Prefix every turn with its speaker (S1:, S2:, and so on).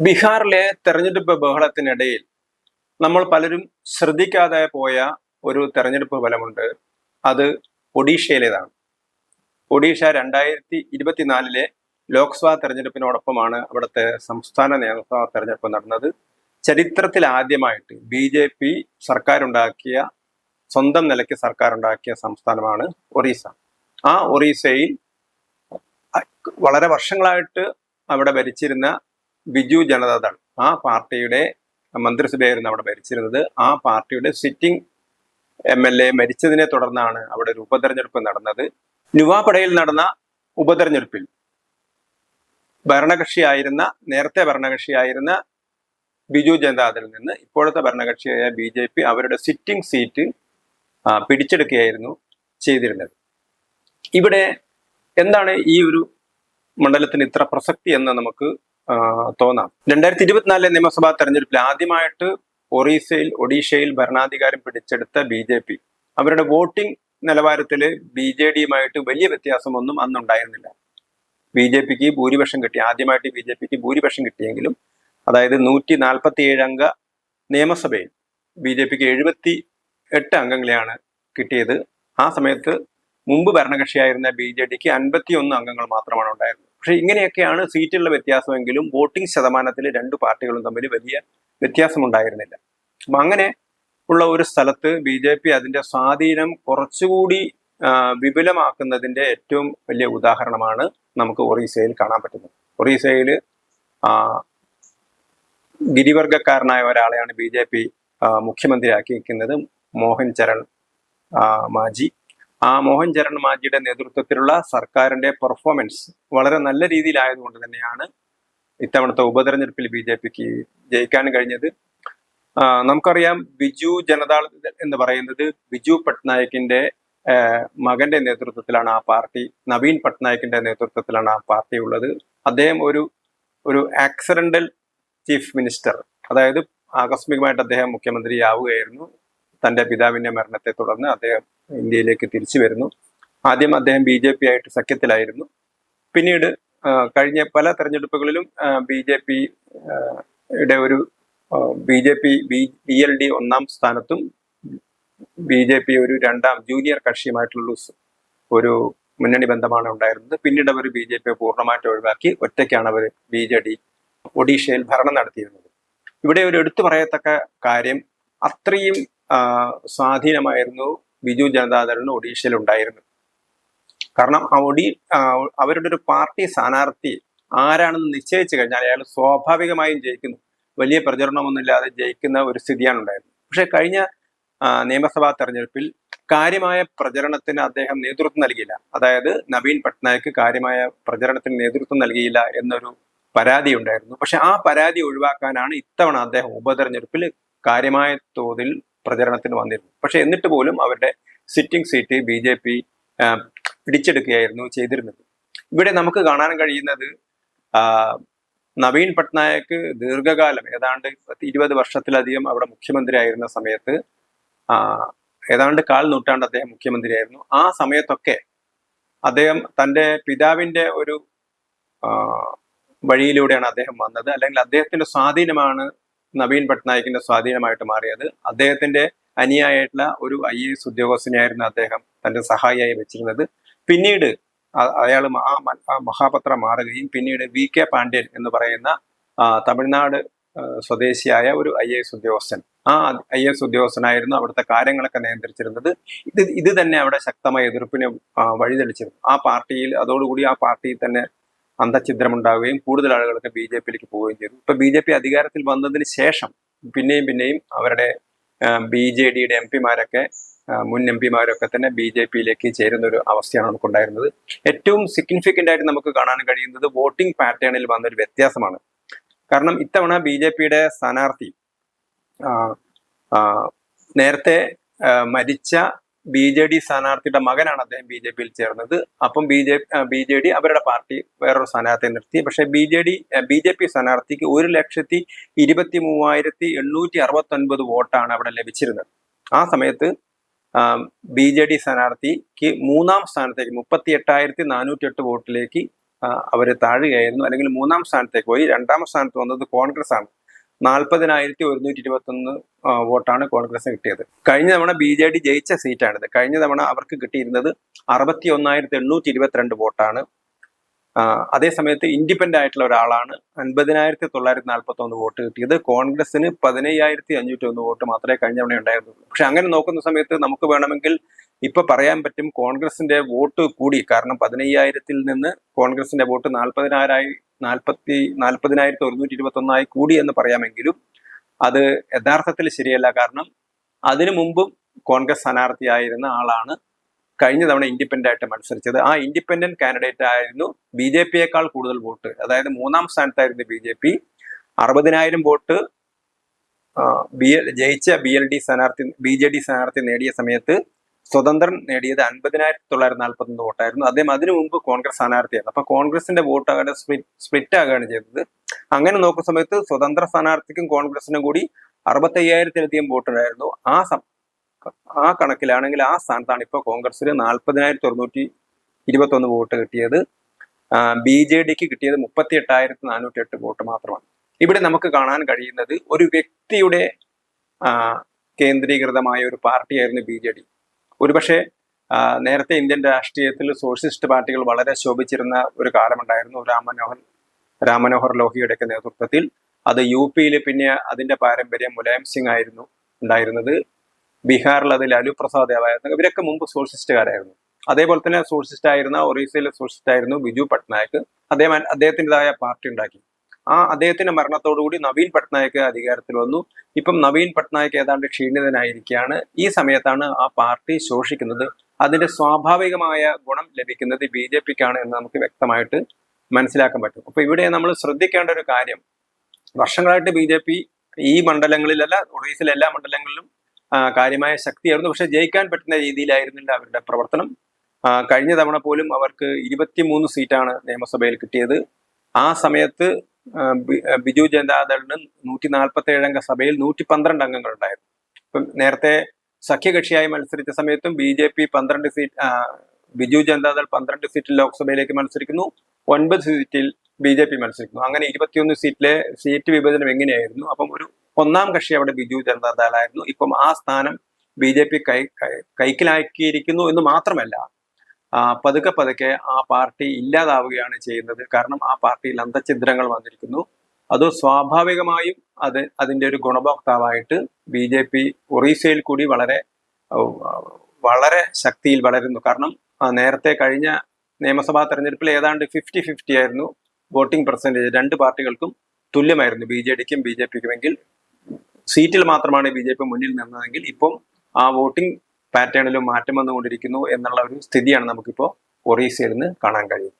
S1: ബീഹാറിലെ തെരഞ്ഞെടുപ്പ് ബഹളത്തിനിടയിൽ നമ്മൾ പലരും ശ്രദ്ധിക്കാതെ പോയ ഒരു തെരഞ്ഞെടുപ്പ് ഫലമുണ്ട്. അത് ഒഡീഷയിലേതാണ്. ഒഡീഷ രണ്ടായിരത്തി ഇരുപത്തിനാലിലെ ലോക്സഭാ തെരഞ്ഞെടുപ്പിനോടൊപ്പമാണ് അവിടുത്തെ സംസ്ഥാന നിയമസഭാ തെരഞ്ഞെടുപ്പ് നടന്നത്. ചരിത്രത്തിൽ ആദ്യമായിട്ട് ബി ജെ പി സർക്കാരുണ്ടാക്കിയ സ്വന്തം നിലയ്ക്ക് സർക്കാരുണ്ടാക്കിയ സംസ്ഥാനമാണ് ഒറീസ. ആ ഒറീസയിൽ വളരെ വർഷങ്ങളായിട്ട് അവിടെ ഭരിച്ചിരുന്ന ബിജു ജനതാദൾ. ആ പാർട്ടിയുടെ മന്ത്രിസഭയായിരുന്നു അവിടെ ഭരിച്ചിരുന്നത്. ആ പാർട്ടിയുടെ സിറ്റിംഗ് എം എൽ എ മരിച്ചതിനെ തുടർന്നാണ് അവിടെ ഒരു ഉപതെരഞ്ഞെടുപ്പ് നടന്നത്. നുവാപടയിൽ നടന്ന ഉപതെരഞ്ഞെടുപ്പിൽ ഭരണകക്ഷിയായിരുന്ന നേരത്തെ ഭരണകക്ഷിയായിരുന്ന ബിജു ജനതാദളിൽ നിന്ന് ഇപ്പോഴത്തെ ഭരണകക്ഷിയായ ബി ജെ പി അവരുടെ സിറ്റിംഗ് സീറ്റ് പിടിച്ചെടുക്കുകയായിരുന്നു ചെയ്തിരുന്നത്. ഇവിടെ എന്താണ് ഈ ഒരു മണ്ഡലത്തിന് ഇത്ര പ്രസക്തി എന്ന് നമുക്ക് തോന്നാം. രണ്ടായിരത്തി ഇരുപത്തിനാലിലെ നിയമസഭാ തെരഞ്ഞെടുപ്പിൽ ആദ്യമായിട്ട് ഒറീസയിൽ ഒഡീഷയിൽ ഭരണാധികാരം പിടിച്ചെടുത്ത ബി ജെ പി. അവരുടെ വോട്ടിംഗ് നിലവാരത്തിൽ ബി ജെ ഡിയുമായിട്ട് വലിയ വ്യത്യാസമൊന്നും അന്നുണ്ടായിരുന്നില്ല. ബി ജെ പിക്ക് ഭൂരിപക്ഷം കിട്ടി. ആദ്യമായിട്ട് ബി ജെ പിക്ക് ഭൂരിപക്ഷം കിട്ടിയെങ്കിലും അതായത് നൂറ്റി നാൽപ്പത്തി ഏഴ് അംഗ നിയമസഭയിൽ ബി ജെ പിക്ക് എഴുപത്തി എട്ട് അംഗങ്ങളെയാണ് കിട്ടിയത്. ആ സമയത്ത് മുമ്പ് ഭരണകക്ഷിയായിരുന്ന ബി ജെ ഡിക്ക് അൻപത്തി ഒന്ന് അംഗങ്ങൾ മാത്രമാണ് ഉണ്ടായിരുന്നത്. പക്ഷെ ഇങ്ങനെയൊക്കെയാണ് സീറ്റുള്ള വ്യത്യാസമെങ്കിലും വോട്ടിംഗ് ശതമാനത്തിൽ രണ്ട് പാർട്ടികളും തമ്മിൽ വലിയ വ്യത്യാസമുണ്ടായിരുന്നില്ല. അപ്പം അങ്ങനെ ഉള്ള ഒരു സ്ഥലത്ത് ബി ജെ പി അതിന്റെ സ്വാധീനം കുറച്ചുകൂടി വിപുലമാക്കുന്നതിന്റെ ഏറ്റവും വലിയ ഉദാഹരണമാണ് നമുക്ക് ഒറീസയിൽ കാണാൻ പറ്റുന്നത്. ഒറീസയിൽ ഗിരിവർഗക്കാരനായ ഒരാളെയാണ് ബി ജെ പി മുഖ്യമന്ത്രിയാക്കിയിരിക്കുന്നത് മോഹൻ ചരൺ മാജി. ആ മോഹൻ ചരൺ മാജിയുടെ നേതൃത്വത്തിലുള്ള സർക്കാരിന്റെ പെർഫോമൻസ് വളരെ നല്ല രീതിയിലായതുകൊണ്ട് തന്നെയാണ് ഇത്തവണത്തെ ഉപതെരഞ്ഞെടുപ്പിൽ ബി ജെ പിക്ക് ജയിക്കാൻ കഴിഞ്ഞത്. നമുക്കറിയാം ബിജു ജനതാൾ എന്ന് പറയുന്നത് ബിജു പട്നായിക്കിന്റെ മകന്റെ നേതൃത്വത്തിലാണ് ആ പാർട്ടി നവീൻ പട്നായിക്കിന്റെ നേതൃത്വത്തിലാണ് ആ പാർട്ടി ഉള്ളത്. അദ്ദേഹം ഒരു ഒരു ആക്സിഡന്റൽ ചീഫ് മിനിസ്റ്റർ അതായത് ആകസ്മികമായിട്ട് അദ്ദേഹം മുഖ്യമന്ത്രിയാവുകയായിരുന്നു. തന്റെ പിതാവിന്റെ മരണത്തെ തുടർന്ന് അദ്ദേഹം ഇന്ത്യയിലേക്ക് തിരിച്ചു വരുന്നു. ആദ്യം അദ്ദേഹം ബി ജെ പി ആയിട്ട് സഖ്യത്തിലായിരുന്നു. പിന്നീട് കഴിഞ്ഞ പല തെരഞ്ഞെടുപ്പുകളിലും ബി ജെ പി യുടെ ഒരു B J P B B L D ഒന്നാം സ്ഥാനത്തും ബി ജെ പി ഒരു രണ്ടാം ജൂനിയർ കക്ഷിയുമായിട്ടുള്ള ഒരു മുന്നണി ബന്ധമാണ് ഉണ്ടായിരുന്നത്. പിന്നീട് അവർ ബി ജെ പി പൂർണമായിട്ട് ഒഴിവാക്കി. ഒറ്റയ്ക്കാണ് അവർ ബി ജെ ഡി ഒഡീഷയിൽ ഭരണം നടത്തിയിരുന്നത്. ഇവിടെ ഒരു എടുത്തു പറയത്തക്ക കാര്യം അത്രയും സ്വാധീനമായിരുന്നു ബിജു ജനതാദളിന് ഒഡീഷയിൽ ഉണ്ടായിരുന്നു കാരണം ആ ഒഡി അവരുടെ ഒരു പാർട്ടി സ്ഥാനാർത്ഥി ആരാണെന്ന് നിശ്ചയിച്ചു കഴിഞ്ഞാൽ അയാൾ സ്വാഭാവികമായും ജയിക്കുന്നു. വലിയ പ്രചരണമൊന്നുമില്ലാതെ ജയിക്കുന്ന ഒരു സ്ഥിതിയാണ് ഉണ്ടായിരുന്നത്. പക്ഷെ കഴിഞ്ഞ നിയമസഭാ തെരഞ്ഞെടുപ്പിൽ കാര്യമായ പ്രചരണത്തിന് അദ്ദേഹം നേതൃത്വം നൽകിയില്ല. അതായത് നവീൻ പട്നായിക്ക് കാര്യമായ പ്രചരണത്തിന് നേതൃത്വം നൽകിയില്ല എന്നൊരു പരാതി ഉണ്ടായിരുന്നു. പക്ഷെ ആ പരാതി ഒഴിവാക്കാനാണ് ഇത്തവണ അദ്ദേഹം ഉപതെരഞ്ഞെടുപ്പിൽ കാര്യമായ തോതിൽ പ്രചരണത്തിന് വന്നിരുന്നു. പക്ഷെ എന്നിട്ട് പോലും അവരുടെ sitting seat B J P പിടിച്ചെടുക്കുകയായിരുന്നു ചെയ്തിരുന്നത്. ഇവിടെ നമുക്ക് കാണാൻ കഴിയുന്നത് നവീൻ പട്നായക്ക് ദീർഘകാലം ഏതാണ്ട് ഇരുപത് വർഷത്തിലധികം അവിടെ മുഖ്യമന്ത്രിയായിരുന്ന സമയത്ത് ഏതാണ്ട് കാൽ നൂറ്റാണ്ട് അദ്ദേഹം മുഖ്യമന്ത്രിയായിരുന്നു. ആ സമയത്തൊക്കെ അദ്ദേഹം തന്റെ പിതാവിന്റെ ഒരു വഴിയിലൂടെയാണ് അദ്ദേഹം വന്നത്. അല്ലെങ്കിൽ അദ്ദേഹത്തിന്റെ സ്വാധീനമാണ് നവീൻ പട്നായിക്കിന്റെ സ്വാധീനമായിട്ട് മാറിയത്. അദ്ദേഹത്തിന്റെ അനിയായിട്ടുള്ള ഒരു ഐ എ എസ് ഉദ്യോഗസ്ഥനെയായിരുന്നു അദ്ദേഹം തന്റെ സഹായിയായി വെച്ചിരുന്നത്. പിന്നീട് അയാൾ മഹാപത്ര മാറുകയും പിന്നീട് വി കെ പാണ്ഡ്യൻ എന്ന് പറയുന്ന തമിഴ്നാട് സ്വദേശിയായ ഒരു ഐ എ എസ് ഉദ്യോഗസ്ഥൻ. ആ ഐ എസ് ഉദ്യോഗസ്ഥനായിരുന്നു അവിടുത്തെ കാര്യങ്ങളൊക്കെ നിയന്ത്രിച്ചിരുന്നത്. ഇത് ഇത് തന്നെ അവിടെ ശക്തമായ എതിർപ്പിന് വഴിതെളിച്ചിരുന്നു. ആ പാർട്ടിയിൽ അതോടുകൂടി ആ പാർട്ടിയിൽ തന്നെ അന്തഛിദ്രമുണ്ടാവുകയും കൂടുതൽ ആളുകൾക്ക് ബി ജെ പിയിലേക്ക് പോവുകയും ചെയ്തു. ഇപ്പൊ ബി ജെ പി അധികാരത്തിൽ വന്നതിന് ശേഷം പിന്നെയും പിന്നെയും അവരുടെ ബി ജെ ഡിയുടെ എം പിമാരൊക്കെ മുൻ എം പിമാരൊക്കെ തന്നെ ബി ജെ പിയിലേക്ക് ചേരുന്ന ഒരു അവസ്ഥയാണ് നമുക്കുണ്ടായിരുന്നത്. ഏറ്റവും സിഗ്നിഫിക്കന്റ് ആയിട്ട് നമുക്ക് കാണാൻ കഴിയുന്നത് വോട്ടിംഗ് പാറ്റേണിൽ വന്നൊരു വ്യത്യാസമാണ്. കാരണം ഇത്തവണ ബി ജെ പിയുടെ സ്ഥാനാർത്ഥി നേരത്തെ മരിച്ച ബി ജെ ഡി സ്ഥാനാർത്ഥിയുടെ മകനാണ് അദ്ദേഹം ബി ജെ പിയിൽ ചേർന്നത്. അപ്പം B J B J D അവരുടെ പാർട്ടി വേറൊരു സ്ഥാനാർത്ഥിയെ നിർത്തി. പക്ഷെ B J D B J P സ്ഥാനാർത്ഥിക്ക് ഒരു ലക്ഷത്തി ഇരുപത്തി മൂവായിരത്തി എണ്ണൂറ്റി അറുപത്തി ഒൻപത് വോട്ടാണ് അവിടെ ലഭിച്ചിരുന്നത്. ആ സമയത്ത് ബി ജെ ഡി സ്ഥാനാർത്ഥിക്ക് മൂന്നാം സ്ഥാനത്തേക്ക് മുപ്പത്തി എട്ടായിരത്തി നാനൂറ്റി എട്ട് വോട്ടിലേക്ക് അവർ താഴുകയായിരുന്നു. അല്ലെങ്കിൽ മൂന്നാം സ്ഥാനത്തേക്ക് പോയി രണ്ടാം സ്ഥാനത്ത് വന്നത് കോൺഗ്രസ് ആണ് നാൽപ്പതിനായിരത്തി ഒരുന്നൂറ്റി ഇരുപത്തി ഒന്ന് വോട്ടാണ് കോൺഗ്രസിന് കിട്ടിയത്. കഴിഞ്ഞ തവണ ബി ജെ ഡി ജയിച്ച സീറ്റാണിത്. കഴിഞ്ഞ തവണ അവർക്ക് കിട്ടിയിരുന്നത് അറുപത്തി ഒന്നായിരത്തി എണ്ണൂറ്റി ഇരുപത്തിരണ്ട് വോട്ടാണ്. അതേസമയത്ത് അതേ സമയത്ത് ഇൻഡിപെൻഡന്റ് ആയിട്ടുള്ള ഒരാളാണ് അൻപതിനായിരത്തി തൊള്ളായിരത്തി നാൽപ്പത്തി ഒന്ന് വോട്ട് കിട്ടിയത്. കോൺഗ്രസിന് പതിനയ്യായിരത്തി അഞ്ഞൂറ്റി ഒന്ന് വോട്ട് മാത്രമേ കഴിഞ്ഞ തവണ ഉണ്ടായിരുന്നുള്ളൂ. പക്ഷെ അങ്ങനെ നോക്കുന്ന സമയത്ത് നമുക്ക് വേണമെങ്കിൽ ഇപ്പൊ പറയാൻ പറ്റും കോൺഗ്രസിന്റെ വോട്ട് കൂടി കാരണം പതിനയ്യായിരത്തിൽ നിന്ന് കോൺഗ്രസിന്റെ വോട്ട് നാൽപ്പതിനായിരമായി നാൽപ്പത്തി നാൽപ്പതിനായിരത്തി ഒരുന്നൂറ്റി ഇരുപത്തി ഒന്നായി കൂടി എന്ന് പറയാമെങ്കിലും അത് യഥാർത്ഥത്തിൽ ശരിയല്ല. കാരണം അതിനു മുമ്പും കോൺഗ്രസ് സ്ഥാനാർത്ഥിയായിരുന്ന ആളാണ് കഴിഞ്ഞ തവണ ഇൻഡിപെൻഡന്റ് ആയിട്ട് മത്സരിച്ചത്. ആ ഇൻഡിപെൻഡന്റ് കാൻഡിഡേറ്റ് ആയിരുന്നു ബി ജെ പിയേക്കാൾ കൂടുതൽ വോട്ട്. അതായത് മൂന്നാം സ്ഥാനത്തായിരുന്നു ബി ജെ പി. അറുപതിനായിരം വോട്ട് ബി എൽ ജയിച്ച ബി എൽ ഡി സ്ഥാനാർത്ഥി ബി ജെ ഡി സ്ഥാനാർത്ഥി നേടിയ സമയത്ത് സ്വതന്ത്രൻ നേടിയത് അൻപതിനായിരത്തി തൊള്ളായിരത്തി നാൽപ്പത്തി ഒന്ന് വോട്ടായിരുന്നു. അദ്ദേഹം അതിനു മുമ്പ് കോൺഗ്രസ് സ്ഥാനാർത്ഥിയായിരുന്നു. അപ്പൊ കോൺഗ്രസിന്റെ വോട്ട് അങ്ങനെ സ്പ്ലിറ്റ് ആകുകയാണ് ചെയ്തത്. അങ്ങനെ നോക്കുന്ന സമയത്ത് സ്വതന്ത്ര സ്ഥാനാർത്ഥിക്കും കോൺഗ്രസിനും കൂടി അറുപത്തയ്യായിരത്തിലധികം വോട്ടുണ്ടായിരുന്നു ആ ആ കണക്കിലാണെങ്കിൽ ആ സ്ഥാനത്താണ് ഇപ്പോൾ കോൺഗ്രസിന് നാൽപ്പതിനായിരത്തി തൊണ്ണൂറ്റി ഇരുപത്തൊന്ന് വോട്ട് കിട്ടിയത്. ബി ജെ ഡിക്ക് കിട്ടിയത് മുപ്പത്തി എട്ടായിരത്തി നാനൂറ്റി എട്ട് വോട്ട് മാത്രമാണ്. ഇവിടെ നമുക്ക് കാണാൻ കഴിയുന്നത് ഒരു വ്യക്തിയുടെ കേന്ദ്രീകൃതമായ ഒരു പാർട്ടിയായിരുന്നു ബി ജെ ഡി. ഒരുപക്ഷെ നേരത്തെ ഇന്ത്യൻ രാഷ്ട്രീയത്തിൽ സോഷ്യലിസ്റ്റ് പാർട്ടികൾ വളരെ ശോഭിച്ചിരുന്ന ഒരു കാലമുണ്ടായിരുന്നു രാമനോഹർ രാം മനോഹർ ലോഹിയുടെയൊക്കെ നേതൃത്വത്തിൽ. അത് യു പിയിൽ പിന്നെ അതിന്റെ പാരമ്പര്യം മുലായം സിംഗ് ആയിരുന്നു ഉണ്ടായിരുന്നത്. ബീഹാറിൽ അത് ലാലു പ്രസാദ് ദേവായിരുന്നു. ഇവരൊക്കെ മുമ്പ് സോഷ്യലിസ്റ്റുകാരായിരുന്നു. അതേപോലെ തന്നെ സോഷ്യലിസ്റ്റ് ആയിരുന്ന ഒറീസയിലെ സോഷ്യലിസ്റ്റ് ആയിരുന്നു ബിജു പട്നായക്. അദ്ദേഹം അദ്ദേഹത്തിന്റെതായ പാർട്ടി ഉണ്ടാക്കി. ആ അദ്ദേഹത്തിന്റെ മരണത്തോടുകൂടി നവീൻ പട്നായക് അധികാരത്തിൽ വന്നു. ഇപ്പം നവീൻ പട്നായക് ഏതാണ്ട് ക്ഷീണിതനായിരിക്കുകയാണ്. ഈ സമയത്താണ് ആ പാർട്ടി ശോഷിക്കുന്നത്. അതിന്റെ സ്വാഭാവികമായ ഗുണം ലഭിക്കുന്നത് ബി ജെ പിക്കാണ് എന്ന് നമുക്ക് വ്യക്തമായിട്ട് മനസ്സിലാക്കാൻ പറ്റും. അപ്പൊ ഇവിടെ നമ്മൾ ശ്രദ്ധിക്കേണ്ട ഒരു കാര്യം വർഷങ്ങളായിട്ട് ബി ജെ പി ഈ മണ്ഡലങ്ങളിലല്ല ഒറീസിലെ എല്ലാ മണ്ഡലങ്ങളിലും കാര്യമായ ശക്തിയായിരുന്നു. പക്ഷെ ജയിക്കാൻ പറ്റുന്ന രീതിയിലായിരുന്നില്ല അവരുടെ പ്രവർത്തനം. കഴിഞ്ഞ തവണ പോലും അവർക്ക് ഇരുപത്തിമൂന്ന് സീറ്റാണ് നിയമസഭയിൽ കിട്ടിയത്. ആ സമയത്ത് ബിജു ജനതാദളിന് നൂറ്റി നാൽപ്പത്തി ഏഴംഗ സഭയിൽ നൂറ്റി പന്ത്രണ്ട് അംഗങ്ങൾ ഉണ്ടായിരുന്നു ഇപ്പം നേരത്തെ സഖ്യകക്ഷിയായി മത്സരിച്ച സമയത്തും ബി ജെ പി പന്ത്രണ്ട് സീറ്റ് ബിജു ജനതാദൾ പന്ത്രണ്ട് സീറ്റിൽ ലോക്സഭയിലേക്ക് മത്സരിക്കുന്നു ഒൻപത് സീറ്റിൽ ബി ജെ പി മത്സരിക്കുന്നു. അങ്ങനെ ഇരുപത്തിയൊന്ന് സീറ്റിലെ സീറ്റ് വിഭജനം എങ്ങനെയായിരുന്നു? അപ്പം ഒരു ഒന്നാം കക്ഷി അവിടെ ബിജു ജനതാദളായിരുന്നു. ഇപ്പം ആ സ്ഥാനം ബി ജെ പി കൈ കൈക്കിലാക്കിയിരിക്കുന്നു എന്ന് മാത്രമല്ല പതുക്കെ പതുക്കെ ആ പാർട്ടി ഇല്ലാതാവുകയാണ് ചെയ്യുന്നത്. കാരണം ആ പാർട്ടിയിൽ അന്തഛിദ്രങ്ങൾ വന്നിരിക്കുന്നു. അത് സ്വാഭാവികമായും അത് അതിന്റെ ഒരു ഗുണഭോക്താവായിട്ട് ബി ജെ പി ഒറീസയിൽ കൂടി വളരെ വളരെ ശക്തിയിൽ വളരുന്നു. കാരണം നേരത്തെ കഴിഞ്ഞ നിയമസഭാ തെരഞ്ഞെടുപ്പിൽ ഏതാണ്ട് ഫിഫ്റ്റി ഫിഫ്റ്റി ആയിരുന്നു വോട്ടിംഗ് പെർസെന്റേജ്. രണ്ട് പാർട്ടികൾക്കും തുല്യമായിരുന്നു. ബി ജെ ഡിക്കും ബി ജെ പിക്കുമെങ്കിൽ സീറ്റിൽ മാത്രമാണ് ബി ജെ പി മുന്നിൽ നിന്നതെങ്കിൽ ഇപ്പം ആ വോട്ടിംഗ് പാറ്റേണിലും മാറ്റം വന്നുകൊണ്ടിരിക്കുന്നു എന്നുള്ള ഒരു സ്ഥിതിയാണ് നമുക്കിപ്പോൾ ഒറീസയിൽ നിന്ന് കാണാൻ കഴിയും